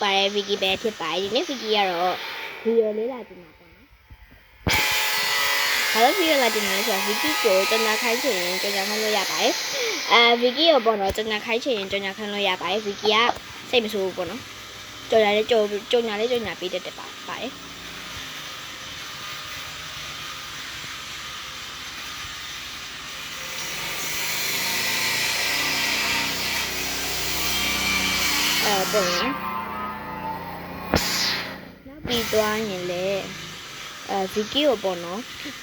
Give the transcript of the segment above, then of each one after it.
ဟုတ်ပါတယ်ဗီကီပဲဖြစ်ပါတယ်ဒီနေ့ဗီကီကတော့ဗီဒီယိုလေးလာတင်တာပေါ့နော်ဘာလို့ဗီဒီယိုလာတင်လဲဆိုတော့ဗီကီကိုကြညာခိုင်းချင်ရင်ကြညာခိုင်းလို့ရပါတယ်အဲဗီကီကိုပေါ့နော်ကြညာခိုင်းချင်ရင်ကြညာခိုင်းလို့ရပါတယ်ဗီကီကစိတ်မဆိုးဘူးပေါ့နော်ကြော်ညာလေးကြော်ကြော်ညာလေးကြော်ညာပေးတတ်တယ်ပါပါတယ်အဲပေါ့နော်နောက် ပြီးသွားရင်လည်းအဲဗီကီကိုပေါ့နော်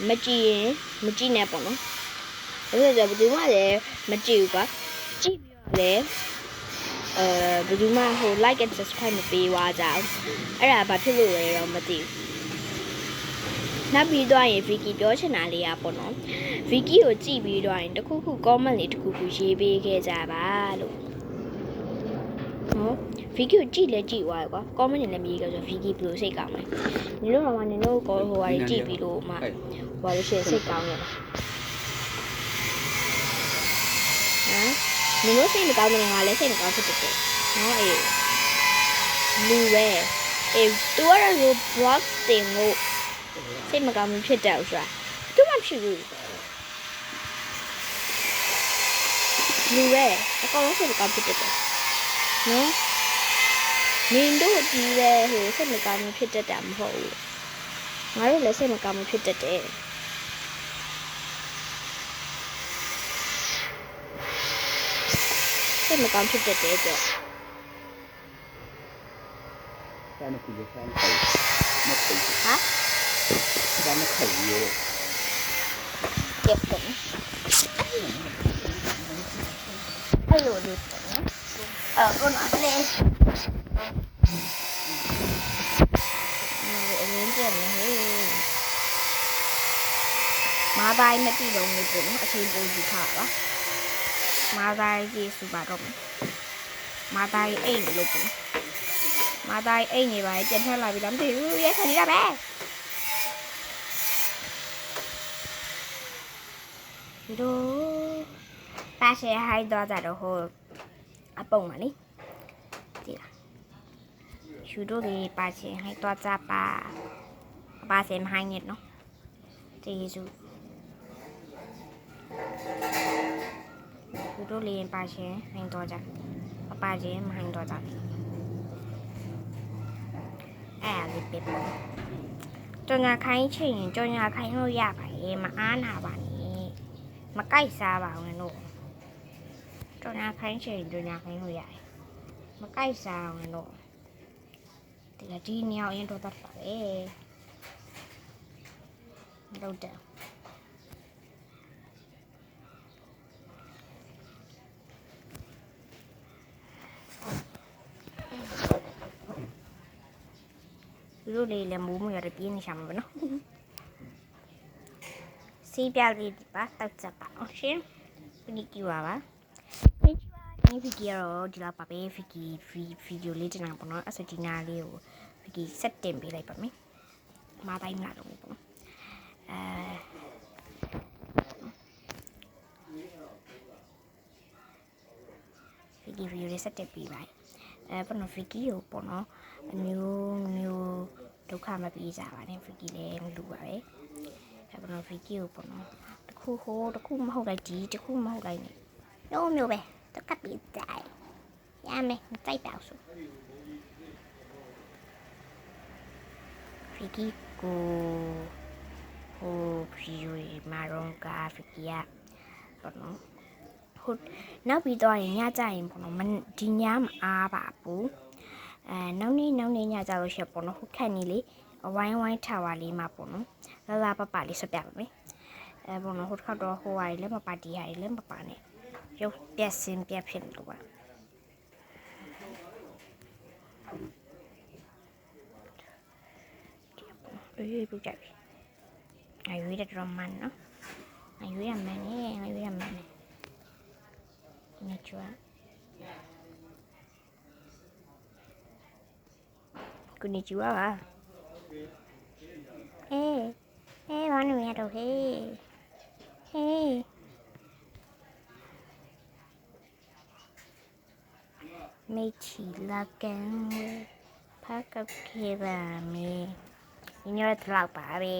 မကြည့်ရင်မကြည့်နဲ့ပေါ့နော်ဒါဆိုတော့ဘယ်သူမှလည်းမကြည့်ဘူးကွာကြည့်ပြီးတော့လည်းအဲဘယ်သူမှဟို like and subscribe မပေးွားကြအောင်အဲ့ဒါဘာဖြစ်လို့လဲတော့မသိဘူးနောက်ပြီးတော့ရင်ဗီကီပြောချင်တာလေးอ่ะပေါ့နော်ဗီကီကိုကြည့်ပြီးတော့ရင်တခုခု comment လေးတခုခုရေးပေးခဲ့ကြပါလို့ နော်ဗီကီကိုကြည့်လဲကြည့်သွားရကွာ comment တွေလည်းမြည်ကြဆိုဗီကီဘယ်လိုစိတ်ကောင်းလဲနင်တို့တော့မှနင်တို့ကောဟိုဟာတွေကြည့်ပြီးလို့မှဟိုလို့ရှိရင်စိတ်ကောင်းရလားဟမ်နင်တို့စိတ်မကောင်းတဲ့ငါလည်းစိတ်မကောင်းဖြစ်တယ်တဲ့နော်အေးလူပဲအေးသူကတော့ block တင်လို့စိတ်မကောင်းမှုဖြစ်တယ်ဆိုတာသူမှဖြစ်ဘူးလူပဲအကောင်လုံးစိတ်မကောင်းဖြစ်တယ် နော်နင်တို့ဒီပဲဟိုစိတ်မကောင်းမှုဖြစ်တတ်တာမဟုတ်ဘူးငါတို့လည်းစိတ်မကောင်းမှုဖြစ်တတ်တယ်စိတ်မကောင်းဖြစ်တတ်တယ်တဲ့ Sana kuja sana kai. Na kai. ဟာ Sana kai yo. เก็บผมให้อยู่ดีผมเออก็หนาเลยอันนี้เปลี่ยนเลยมาได้ไม่ตีลงในผมอาชีพปูจีขาวะมาได้ยี่สิบบาทผมมาได้เอง ở con nó lên mà dài mấy tí đồng người cũng họ chơi bồi gì thả đó mà dài gì sự bà đồng mà dài ấy lúc cũng mà dài ấy như vậy trên theo lại bị đấm thì ghét hơn đi ra bé? Thì đó ta sẽ hai đo ra đồ hộp အပုံပါလေဒီလားယူတို့လေးပါရှယ်ဟိုက်တော့ကြပါပါရှယ်မဟိုင်းနေနော်တေးစုယူတို့လေးပါရှယ်ဟိုင်းတော့ကြပါရှယ်မဟိုင်းတော့ကြအဲ့ဒါလေးပြပေါ့ကြောင်ညာခိုင်းချင်ရင်ကြောင်ညာခိုင်းလို့ရပါရဲ့မအားနာပါနဲ့မကြိုက်စားပါဘူးလို့ တော်နာခိုင်းချင်တော်နာခိုင်းလို့ရတယ်မကြိုက်စားအောင်လို့ဒီကဒီညောင်ရင်တော့တတ်ပါပဲတော့တယ်လူလေးလည်းမိုးမရတဲ့ပြင်းနေရှာမှာပဲနော်စီးပြလေးဒီပါတောက်ချက်ပါအောင်ရှင်ပနီကီဝါပါ ဒီဗီဒီယိုတော့ဒီလောက်ပါပဲဗီဒီဗီဒီယိုလေးတင်တာပေါ့နော်အစဒီနာလေးကိုဗီဒီဆက်တင်ပေးလိုက်ပါမယ်မတိုင်းလာတော့ပေါ့နော်အဲဗီဒီယိုလေးဆက်တင်ပေးလိုက်အဲပေါ့နော်ဗီဒီယိုပေါ့နော်အမျိုးမျိုးဒုက္ခမပြေးကြပါနဲ့ဗီဒီလည်းမလူပါပဲအဲ့ဘနော်ဗီဒီယိုပေါ့နော်တခုဟိုတခုမဟုတ်လိုက်ဒီတခုမဟုတ်လိုက်နေမျိုးမျိုးပဲ တကပ်ပြီးတိုင်ရမယ်မတိုက်ပါဘူးဗီဒီကိုဟိုဗီဒီယိုမာရွန်ကာဗီဒီယပေါ့နော်ဟုတ်နောက်ပြီးတော့ရင်ညကြရင်ပေါ့နော်မဒီညမအားပါဘူးအဲနောက်နေ့နောက်နေ့ညကြလို့ရှိရင်ပေါ့နော်ဟုတ်ခက်နေလေအဝိုင်းဝိုင်းထာဝါလေးမှာပေါ့နော်လာလာပပလေးဆက်ပြပါမယ်အဲဘုံတော့ဟိုတစ်ခါတော့ဟိုဟာလည်းမပါတီဟာလည်းမပါနဲ့ ရုပ်ပြက်စင်ပြက်ဖြစ်လို့ပါအေးပြကြပြီအရွေးတဲ့ဒရမန်နော်အရွေးရမန်နဲ့အရွေးရမန် မိတ်ချီလာကန်ဖာကပ်ခေပါမေညောတလောက်ပါပဲ